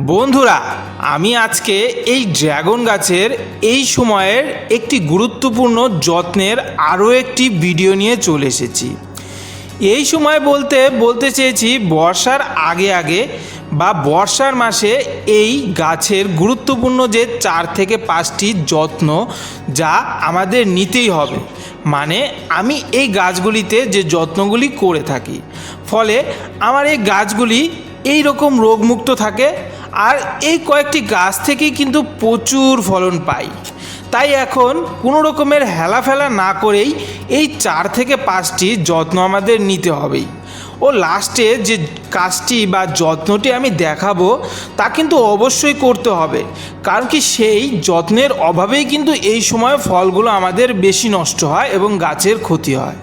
বন্ধুরা, আমি আজকে এই ড্রাগন গাছের এই সময়ের একটি গুরুত্বপূর্ণ যত্নের আরও একটি ভিডিও নিয়ে চলে এসেছি। এই সময় বলতে বলতে চেয়েছি বর্ষার আগে আগে বা বর্ষার মাসে এই গাছের গুরুত্বপূর্ণ যে চার থেকে পাঁচটি যত্ন যা আমাদের নিতেই হবে। মানে আমি এই গাছগুলিতে যে যত্নগুলি করে থাকি। ফলে আমার এই গাছগুলি এই রকম রোগমুক্ত থাকে আর এই কয়েকটি গাছ থেকেই কিন্তু প্রচুর ফলন পাই। তাই এখন কোনো রকমের হেলাফেলা না করেই এই চার থেকে পাঁচটি যত্ন আমাদের নিতে হবেই। ও লাস্টে যে কাজটি বা যত্নটি আমি দেখাবো, তা কিন্তু অবশ্যই করতে হবে। কারণ কি সেই যত্নের অভাবেই কিন্তু এই সময় ফলগুলো আমাদের বেশি নষ্ট হয় এবং গাছের ক্ষতি হয়।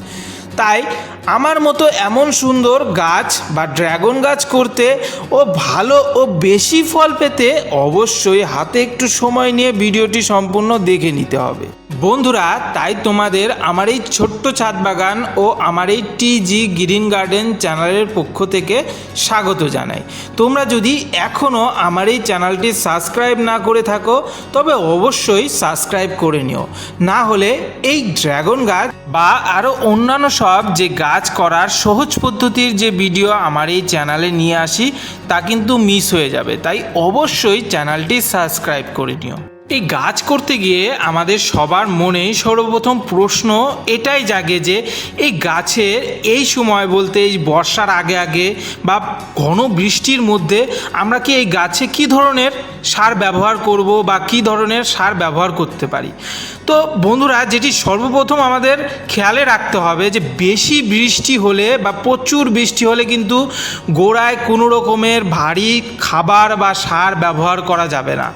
তাই আমার মতো এমন সুন্দর গাছ বা ড্রাগন গাছ করতে ও ভালো ও বেশি ফল পেতে অবশ্যই হাতে একটু সময় নিয়ে ভিডিওটি সম্পূর্ণ দেখে নিতে হবে। বন্ধুরা, তাই তোমাদের আমার এই ছোট্ট ছাদ বাগান ও আমার এই টিজি গ্রিন গার্ডেন চ্যানেলের পক্ষ থেকে স্বাগত জানাই। তোমরা যদি এখনও আমার এই চ্যানেলটি সাবস্ক্রাইব না করে থাকো, তবে অবশ্যই সাবস্ক্রাইব করে নিও। না হলে এই ড্রাগন গাছ বা আরও অন্যান্য সব যে গাছ করার সহজ পদ্ধতির যে ভিডিও আমার এই চ্যানেলে নিয়ে আসি, তা কিন্তু মিস হয়ে যাবে। তাই অবশ্যই চ্যানেলটি সাবস্ক্রাইব করে নিও। এই গাছ করতে গিয়ে আমাদের সবার মনেই সর্বপ্রথম প্রশ্ন এটাই জাগে যে এই গাছের এই সময় বলতে এই বর্ষার আগে আগে বা ঘন বৃষ্টির মধ্যে আমরা কি এই গাছে কি ধরনের সার ব্যবহার করব বা কি ধরনের সার ব্যবহার করতে পারি? তো বন্ধুরা, যেটি সর্বপ্রথম আমাদের খেয়ালে রাখতে হবে যে বেশি বৃষ্টি হলে বা প্রচুর বৃষ্টি হলে কিন্তু গোড়ায় কোনো রকমের ভারী খাবার বা সার ব্যবহার করা যাবে না।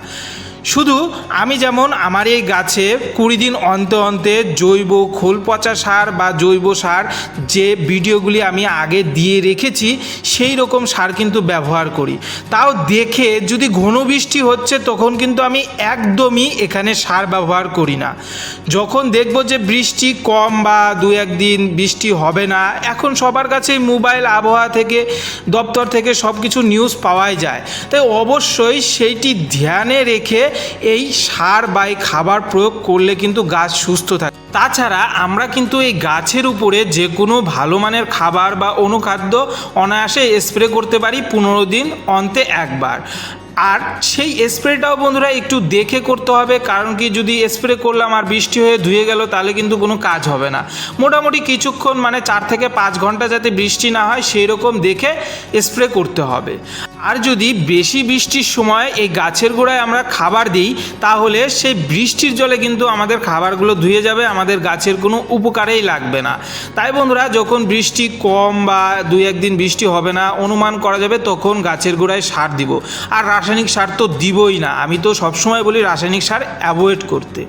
শুধু আমি যেমন আমার এই গাছে কুড়ি দিন অন্তে অন্তে জৈব খোল পচা সার বা জৈব সার যে ভিডিওগুলি আমি আগে দিয়ে রেখেছি, সেই রকম সার কিন্তু ব্যবহার করি। তাও দেখে যদি ঘন বৃষ্টি হচ্ছে, তখন কিন্তু আমি একদমই এখানে সার ব্যবহার করি না। যখন দেখব যে বৃষ্টি কম বা দু একদিন বৃষ্টি হবে না, এখন সবার কাছেই মোবাইল, আবহাওয়া থেকে, দপ্তর থেকে সব কিছু নিউজ পাওয়াই যায়। তাই অবশ্যই সেইটি ধ্যানে রেখে এই সার বা এই খাবার প্রয়োগ করলে কিন্তু গাছ সুস্থ থাকে। তাছাড়া আমরা কিন্তু এই গাছের উপরে যে কোনো ভালো মানের খাবার বা অনুখাদ্য অনায়াসে স্প্রে করতে পারি পনেরো দিন, অন্তে একবার। আর সেই স্প্রেটাও বন্ধুরা একটু দেখে করতে হবে, কারণ কি যদি স্প্রে করলাম আর বৃষ্টি হয়ে ধুয়ে গেল, তাহলে কিন্তু কোনো কাজ হবে না। মোটামুটি কিছুক্ষণ মানে চার থেকে পাঁচ ঘণ্টা যাতে বৃষ্টি না হয়, সেই রকম দেখে স্প্রে করতে হবে। আর যদি বেশি বৃষ্টির সময় এই গাছের গোড়ায় আমরা খাবার দিই, তাহলে সেই বৃষ্টির জলে কিন্তু আমাদের খাবারগুলো ধুয়ে যাবে, আমাদের গাছের কোনো উপকারেই লাগবে না। তাই বন্ধুরা, যখন বৃষ্টি কম বা দুই একদিন বৃষ্টি হবে না, অনুমান করা যাবে, তখন গাছের গোড়ায় সার দিব। আর রাসায়নিক সার তো দিবই না। আমি তো সবসময় বলি রাসায়নিক সার অ্যাভয়েড করতে।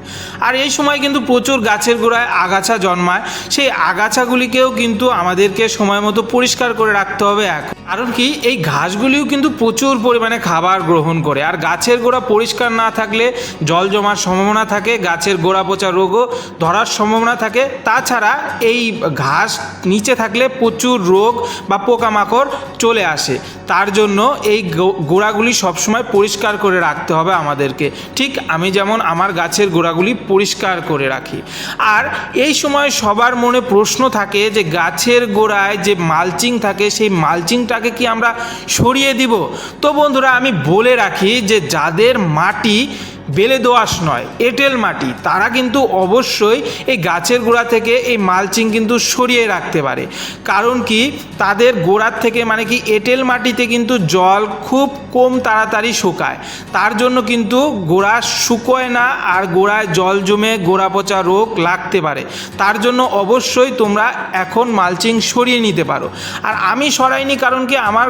আর এই সময় কিন্তু প্রচুর গাছের গোড়ায় আগাছা জন্মায়। সেই আগাছাগুলিকেও কিন্তু আমাদেরকে সময় মতো পরিষ্কার করে রাখতে হবে এখন। কারণ কি? এই ঘাসগুলিও কিন্তু প্রচুর পরিমাণে খাবার গ্রহণ করে। আর গাছের গোড়া পরিষ্কার না থাকলে জল জমার সম্ভাবনা থাকে, গাছের গোড়া পচা রোগও ধরার সম্ভাবনা থাকে। তাছাড়া এই ঘাস নিচে থাকলে প্রচুর রোগ বা পোকামাকড় চলে আসে। তার জন্য এই গোড়াগুলি সবসময় পরিষ্কার করে রাখতে হবে আমাদেরকে। ঠিক আমি যেমন আমার গাছের গোড়াগুলি পরিষ্কার করে রাখি। আর এই সময় সবার মনে প্রশ্ন থাকে যে গাছের গোড়ায় যে মালচিং থাকে, সেই মালচিংটাকে কি আমরা সরিয়ে দিব? তো বন্ধুরা, আমি বলে রাখি যে যাদের মাটি বেলে দোআঁশ নয়, এঁটেল মাটি। তারা কিন্তু অবশ্যই এই গাছের গোড়া থেকে এই মালচিং কিন্তু সরিয়ে রাখতে পারে। কারণ কি? তাদের গোড়ার থেকে মানে কি? এঁটেল মাটিতে কিন্তু জল খুব কম তাড়াতাড়ি শুকায়। তার জন্য কিন্তু গোড়া শুকোয় না আর গোড়ায় জল জমে গোড়া পচা রোগ লাগতে পারে। তার জন্য অবশ্যই তোমরা এখন মালচিং সরিয়ে নিতে পারো। আর আমি সরাইনি কারণ কি? আমার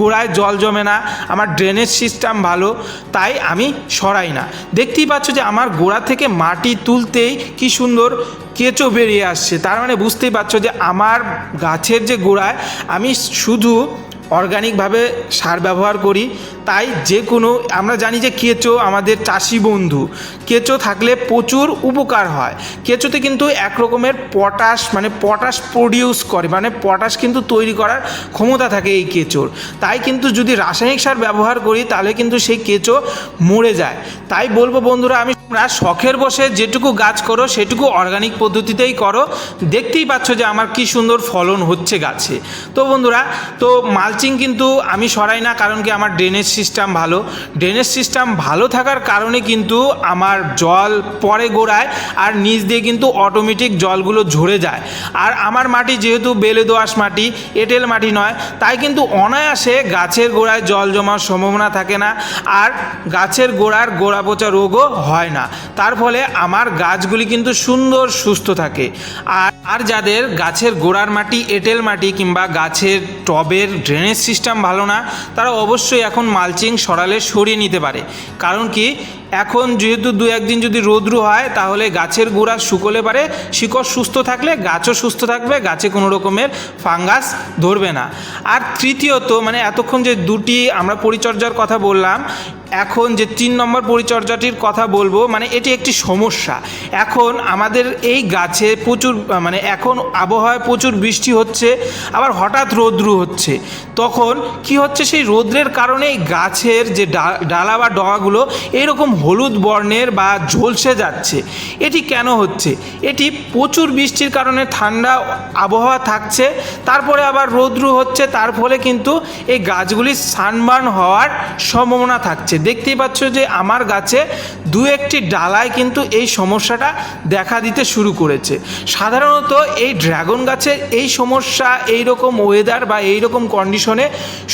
গোড়ায় জল জমে না, আমার ড্রেনেজ সিস্টেম ভালো, তাই আমি সরাই না। দেখতেই পাচ্ছ যে আমার গোড়া থেকে মাটি তুলতেই কি সুন্দর কেঁচো বেরিয়ে আসছে। তার মানে বুঝতেই পারছ যে আমার গাছের যে গোড়ায় আমি শুধু অর্গানিকভাবে সার ব্যবহার করি। তাই যে কোনো, আমরা জানি যে কেঁচো আমাদের চাষি বন্ধু। কেঁচো থাকলে প্রচুর উপকার হয়। কেঁচোতে কিন্তু এক রকমের পটাশ মানে পটাশ প্রডিউস করে মানে পটাশ কিন্তু তৈরি করার ক্ষমতা থাকে এই কেঁচোর। তাই কিন্তু যদি রাসায়নিক সার ব্যবহার করি, তাহলে কিন্তু সেই কেঁচো মরে যায়। তাই বলব বন্ধুরা, আমি তোমরা শখের বসে যেটুকু গাছ করো, সেটুকু অর্গানিক পদ্ধতিতেই করো। দেখতেই পাচ্ছ যে আমার কি সুন্দর ফলন হচ্ছে গাছে। তো বন্ধুরা, তো মালচিং কিন্তু আমি সরাই না, কারণ কি আমার ড্রেনেজ সিস্টেম ভালো। ড্রেনেজ সিস্টেম ভালো থাকার কারণে কিন্তু আমার জল পরে গোড়ায়, আর নিচ দিয়ে কিন্তু অটোমেটিক জলগুলো ঝরে যায়। আর আমার মাটি যেহেতু বেলে দোআঁশ মাটি, এঁটেল মাটি নয়, তাই কিন্তু অনায়াসে গাছের গোড়ায় জল জমার সম্ভাবনা থাকে না, আর গাছের গোড়ার গোড়া পচা রোগও হয় না। তার ফলে আমার গাছগুলি কিন্তু সুন্দর, সুস্থ থাকে। আর আর যাদের গাছের গোড়ার মাটি, এঁটেল মাটি কিংবা গাছের টবের ড্রেনেজ সিস্টেম ভালো না, তারা অবশ্যই এখন মালচিং সরালে সরিয়ে নিতে পারে। কারণ কি? এখন যেহেতু দু একদিন যদি রোদ্রু হয়, তাহলে গাছের গোড়া শুকোলে পারে, শিকড় সুস্থ থাকলে গাছও সুস্থ থাকবে, গাছে কোনো রকমের ফাঙ্গাস ধরবে না। আর তৃতীয়ত মানে এতক্ষণ যে দুটি আমরা পরিচর্যার কথা বললাম, এখন যে তিন নম্বর পরিচর্যাটির কথা বলব মানে এটি একটি সমস্যা। এখন আমাদের এই গাছে প্রচুর মানে এখন আবহাওয়ায় প্রচুর বৃষ্টি হচ্ছে, আবার হঠাৎ রৌদ্রু হচ্ছে। তখন কি হচ্ছে, সেই রৌদ্রের কারণে গাছের যে ডালা বা ডগাগুলো এইরকম হলুদ বর্ণের বা ঝলসে যাচ্ছে। এটি কেন হচ্ছে? এটি প্রচুর বৃষ্টির কারণে ঠান্ডা আবহাওয়া থাকছে, তারপরে আবার রৌদ্রু হচ্ছে, তার ফলে কিন্তু এই গাছগুলি সানবার্ন হওয়ার সম্ভাবনা থাকছে। দেখতেই পাচ্ছ যে আমার গাছে দু একটি ডালায় কিন্তু এই সমস্যাটা দেখা দিতে শুরু করেছে। সাধারণত এই ড্রাগন গাছের এই সমস্যা এই রকম ওয়েদার বা এই রকম কন্ডিশনে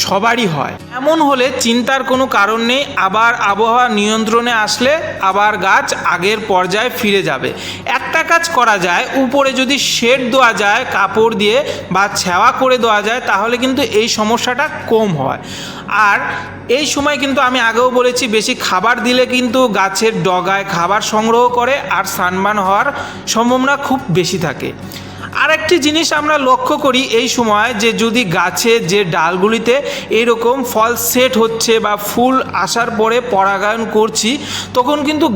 সবারই হয়। এমন হলে চিন্তার কোনো কারণ নেই, আবার আবহাওয়া নিয়ন্ত্রণে আসলে আবার গাছ আগের পর্যায়ে ফিরে যাবে। একটা কাজ করা যায়, উপরে যদি শেড দেওয়া যায়, কাপড় দিয়ে বা ছেঁওয়া করে দেওয়া যায়, তাহলে কিন্তু এই সমস্যাটা কম হয়। আর এই সময় কিন্তু আমি আগেও বলেছি, বেশি খাবার দিলে কিন্তু গাছের ডগায় খাবার সংগ্রহ করে আর সানবান হওয়ার সম্ভাবনা খুব বেশি থাকে। আরেকটি জিনিস আমরা লক্ষ্য করি এই সময় যে যদি গাছে যে ডালগুলিতে এরকম ফল সেট হচ্ছে বা ফুল আসার পরে পরাগায়ন করছি, তখন কিন্তু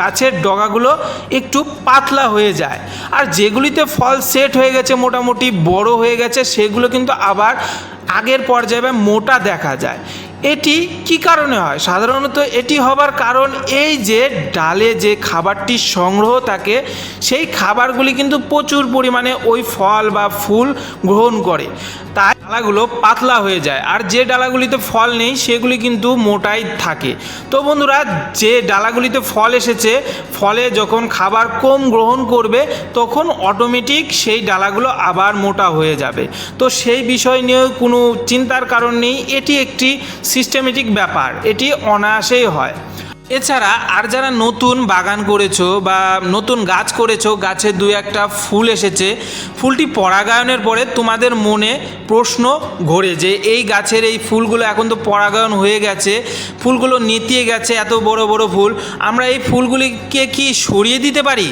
গাছের ডগাগুলো একটু পাতলা হয়ে যায়। আর যেগুলিতে ফল সেট হয়ে গেছে, মোটামুটি বড় হয়ে গেছে, সেগুলো কিন্তু আবার আগের পর্যায়ে মোটা দেখা যায়। এটি কি কারণে হয়? সাধারণত এটি হবার কারণ এই যে ডালে যে খাবারটি সংগ্রহ থাকে, সেই খাবারগুলি কিন্তু প্রচুর পরিমাণে ওই ফল বা ফুল গ্রহণ করে। তাই ডালাগুলো পাতলা হয়ে যায় আর যে ডালাগুলিতে ফল নেই, সেগুলি কিন্তু মোটাই থাকে। তো বন্ধুরা, যে ডালাগুলিতে ফল এসেছে, ফলে যখন খাবার কম গ্রহণ করবে, তখন অটোমেটিক সেই ডালাগুলো আবার মোটা হয়ে যাবে। তো সেই বিষয় নিয়েও কোনো চিন্তার কারণ নেই। এটি একটি সিস্টেমেটিক ব্যাপার, এটি অনায়াসেই হয়। এছাড়া আর যারা নতুন বাগান করেছ বা নতুন গাছ করেছ, গাছে দু একটা ফুল এসেছে, ফুলটি পরাগায়নের পরে তোমাদের মনে প্রশ্ন ঘোরে যে এই গাছের এই ফুলগুলো এখন তো পরাগায়ন হয়ে গেছে, ফুলগুলো নেতিয়ে গেছে, এত বড় বড় ফুল, আমরা এই ফুলগুলিকে কি সরিয়ে দিতে পারি?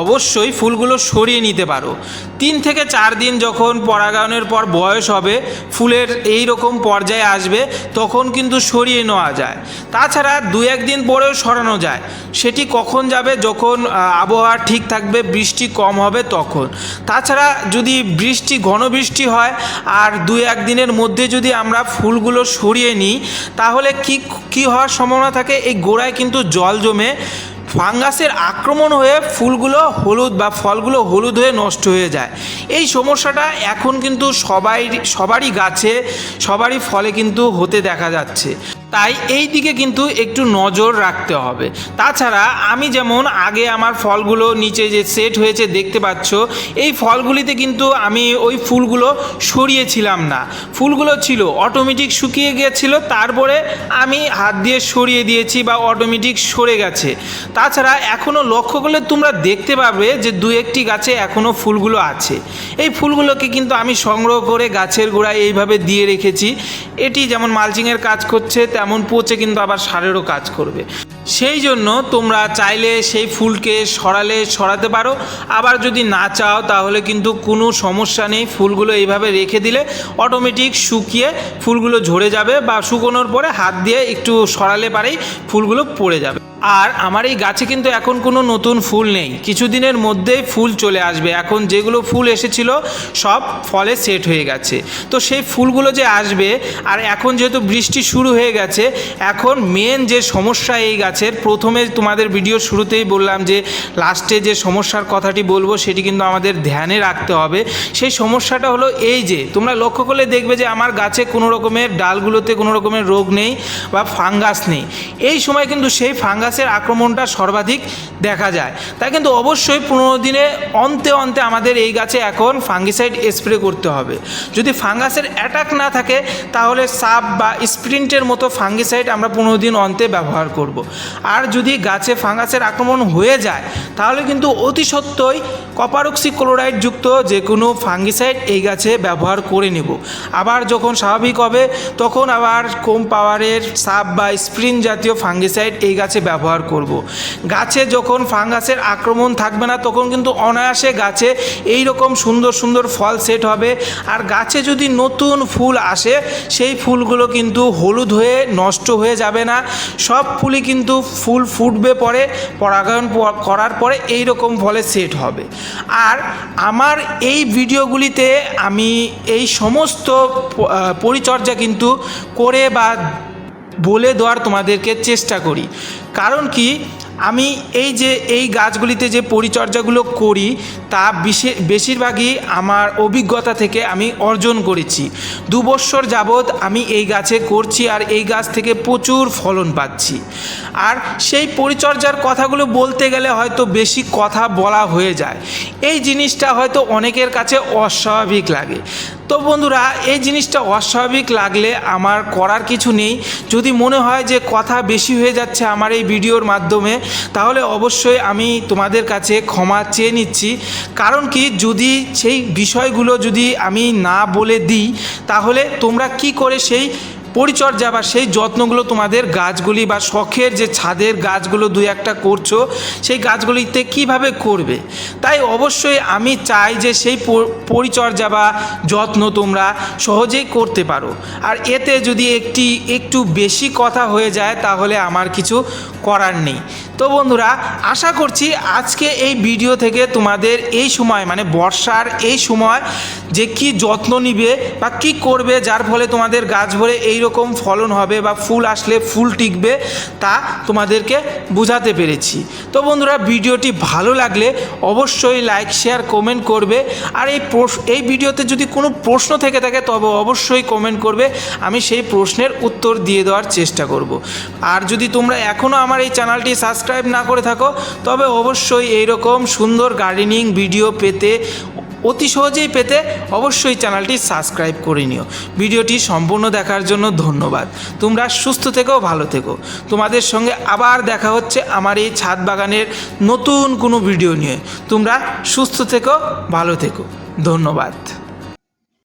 অবশ্যই ফুলগুলো সরিয়ে নিতে পারো। তিন থেকে চার দিন যখন পরাগায়নের পর বয়স হবে, ফুলের এই রকম পর্যায়ে আসবে, তখন কিন্তু সরিয়ে নেওয়া যায়। তাছাড়া দু একদিন পরেও সরানো যায়। সেটি কখন যাবে, যখন আবহাওয়া ঠিক থাকবে, বৃষ্টি কম হবে তখন। তাছাড়া যদি বৃষ্টি ঘন বৃষ্টি হয়, আর দু একদিনের মধ্যে যদি আমরা ফুলগুলো সরিয়ে নিই, তাহলে কি কি হওয়ার সম্ভাবনা থাকে? এই গোড়ায় কিন্তু জল জমে ফাঙ্গাসের আক্রমণ হয়ে ফুলগুলো হলুদ বা ফলগুলো হলুদ হয়ে নষ্ট হয়ে যায়। এই সমস্যাটা এখন কিন্তু সবাই সবারই গাছে, সবারই ফলে কিন্তু হতে দেখা যাচ্ছে। তাই এই দিকে কিন্তু একটু নজর রাখতে হবে। তাছাড়া আমি যেমন আগে আমার ফলগুলো নিচে যে সেট হয়েছে দেখতে পাচ্ছ, এই ফলগুলিতে কিন্তু আমি ওই ফুলগুলো সরিয়েছিলাম না। ফুলগুলো ছিল অটোমেটিক শুকিয়ে গিয়েছিল তারপরে আমি হাত দিয়ে সরিয়ে দিয়েছি বা অটোমেটিক সরে গেছে। তাছাড়া এখনও লক্ষ্য করলে তোমরা দেখতে পাবে যে দু একটি গাছে এখনও ফুলগুলো আছে। এই ফুলগুলোকে কিন্তু আমি সংগ্রহ করে গাছের গোড়ায় এইভাবে দিয়ে রেখেছি। এটি যেমন মালচিংয়ের কাজ করছে তেমন পচে কিন্তু আবার সারেরও কাজ করবে। সেই জন্য তোমরা চাইলে সেই ফুলকে সরালে সরাতে পারো। আবার যদি না চাও তাহলে কিন্তু কোনো সমস্যা নেই। ফুলগুলো এইভাবে রেখে দিলে অটোমেটিক শুকিয়ে ফুলগুলো ঝরে যাবে বা শুকোনোর পরে হাত দিয়ে একটু সরালে পারেই ফুলগুলো পড়ে যাবে। আর আমার এই গাছে কিন্তু এখন কোনো নতুন ফুল নেই। কিছুদিনের মধ্যেই ফুল চলে আসবে। এখন যেগুলো ফুল এসেছিল, সব ফলে সেট হয়ে গেছে। তো সেই ফুলগুলো যে আসবে, আর এখন যেহেতু বৃষ্টি শুরু হয়ে গেছে, এখন মেন যে সমস্যা এই গাছের, প্রথমে তোমাদের ভিডিও শুরুতেই বললাম যে লাস্টে যে সমস্যার কথাটি বলব, সেটি কিন্তু আমাদের ধ্যানে রাখতে হবে। সেই সমস্যাটা হলো এই যে, তোমরা লক্ষ্য করলে দেখবে যে, আমার গাছে কোনো রকমের ডালগুলোতে কোনো রকমের রোগ নেই বা ফাঙ্গাস নেই। এই সময় কিন্তু সেই ফাঙ্গাসের আক্রমণটা সর্বাধিক দেখা যায়। তাই কিন্তু অবশ্যই পনেরো দিনে অন্তে অন্তে আমাদের এই গাছে এখন ফাঙ্গিসাইড স্প্রে করতে হবে। যদি ফাঙ্গাসের অ্যাটাক না থাকে, তাহলে সাপ বা স্প্রিন্টের মতো ফাঙ্গিসাইড আমরা পনেরো দিন অন্তে ব্যবহার করব। আর যদি গাছে ফাঙ্গাসের আক্রমণ হয়ে যায়, তাহলে কিন্তু অতি সত্ত্বই কপারক্সি ক্লোরাইড যুক্ত যে কোনো ফাঙ্গিসাইড এই গাছে ব্যবহার করে নেব। আবার যখন স্বাভাবিক হবে, তখন আবার কম পাওয়ারের সাপ বা স্প্রিন জাতীয় ফাঙ্গিসাইড এই গাছে ব্যবহার করব। গাছে যখন ফাঙ্গাসের আক্রমণ থাকবে না, তখন কিন্তু অনায়াসে গাছে এই রকম সুন্দর সুন্দর ফল সেট হবে। আর গাছে যদি নতুন ফুল আসে, সেই ফুলগুলো কিন্তু হলুদ হয়ে নষ্ট হয়ে যাবে না। সব ফুলই কিন্তু ফুল ফুটবে পরে, পরাগায়ন করার পরে এই রকম ফলে সেট হবে। আর আমার এই ভিডিওগুলিতে আমি এই সমস্ত পরিচর্যা কিন্তু করে বা বলে দেওয়ার তোমাদেরকে চেষ্টা করি। কারণ কি? আমি এই যে, এই গাছগুলিতে যে পরিচর্যাগুলো করি, তা বিশে- বেশিরভাগই আমার অভিজ্ঞতা থেকে আমি অর্জন করেছি। দু বছর যাবৎ আমি এই গাছে করছি আর এই গাছ থেকে প্রচুর ফলন পাচ্ছি। আর সেই পরিচর্যার কথাগুলো বলতে গেলে হয়তো বেশি কথা বলা হয়ে যায়। এই জিনিসটা হয়তো অনেকের কাছে অস্বাভাবিক লাগে। তো বন্ধুরা, এই জিনিসটা অস্বাভাবিক লাগলে আমার করার কিছু নেই। যদি মনে হয় যে কথা বেশি হয়ে যাচ্ছে আমার এই ভিডিওর মাধ্যমে, তাহলে অবশ্যই আমি তোমাদের কাছে ক্ষমা চেয়ে নিচ্ছি। কারণ কি, যদি সেই বিষয়গুলো যদি আমি না বলে দিই, তাহলে তোমরা কি করে সেই পরিচর্যা বা সেই যত্নগুলো তোমাদের গাছগুলি বা শখের যে ছাদের গাছগুলো দুই একটা করছ, সেই গাছগুলিতে কীভাবে করবে? তাই অবশ্যই আমি চাই যে সেই পরিচর্যা বা যত্ন তোমরা সহজেই করতে পারো। আর এতে যদি একটি, একটু বেশি কথা হয়ে যায়, তাহলে আমার কিছু করার নেই। তো বন্ধুরা, আশা করছি আজকে এই ভিডিও থেকে তোমাদের এই সময় মানে বর্ষার এই সময় যে কি যত্ন নিবে বা কি করবে, যার ফলে তোমাদের গাছ ভরে এই রকম ফলন হবে বা ফুল আসলে ফুল টিকবে তা তোমাদেরকে বোঝাতে পেরেছি। তো বন্ধুরা, ভিডিওটি ভালো লাগলে অবশ্যই লাইক শেয়ার কমেন্ট করবে। আর এই এই ভিডিওতে যদি কোনো প্রশ্ন থেকে থাকে, তবে অবশ্যই কমেন্ট করবে। আমি সেই প্রশ্নের উত্তর দিয়ে দেওয়ার চেষ্টা করব। আর যদি তোমরা এখনও আমার এই চ্যানেলটি সাবস্ক্রাইব না করে থাকো, তবে অবশ্যই এইরকম সুন্দর গার্ডেনিং ভিডিও পেতে অতি সহজেই পেতে অবশ্যই চ্যানেলটি সাবস্ক্রাইব করে নিও। ভিডিওটি সম্পূর্ণ দেখার জন্য ধন্যবাদ। তোমরা সুস্থ থেকেও ভালো থেকো। তোমাদের সঙ্গে আবার দেখা হচ্ছে আমার এই ছাদ বাগানের নতুন কোনো ভিডিও নিয়ে। তোমরা সুস্থ থেকো, ভালো থেকো। ধন্যবাদ।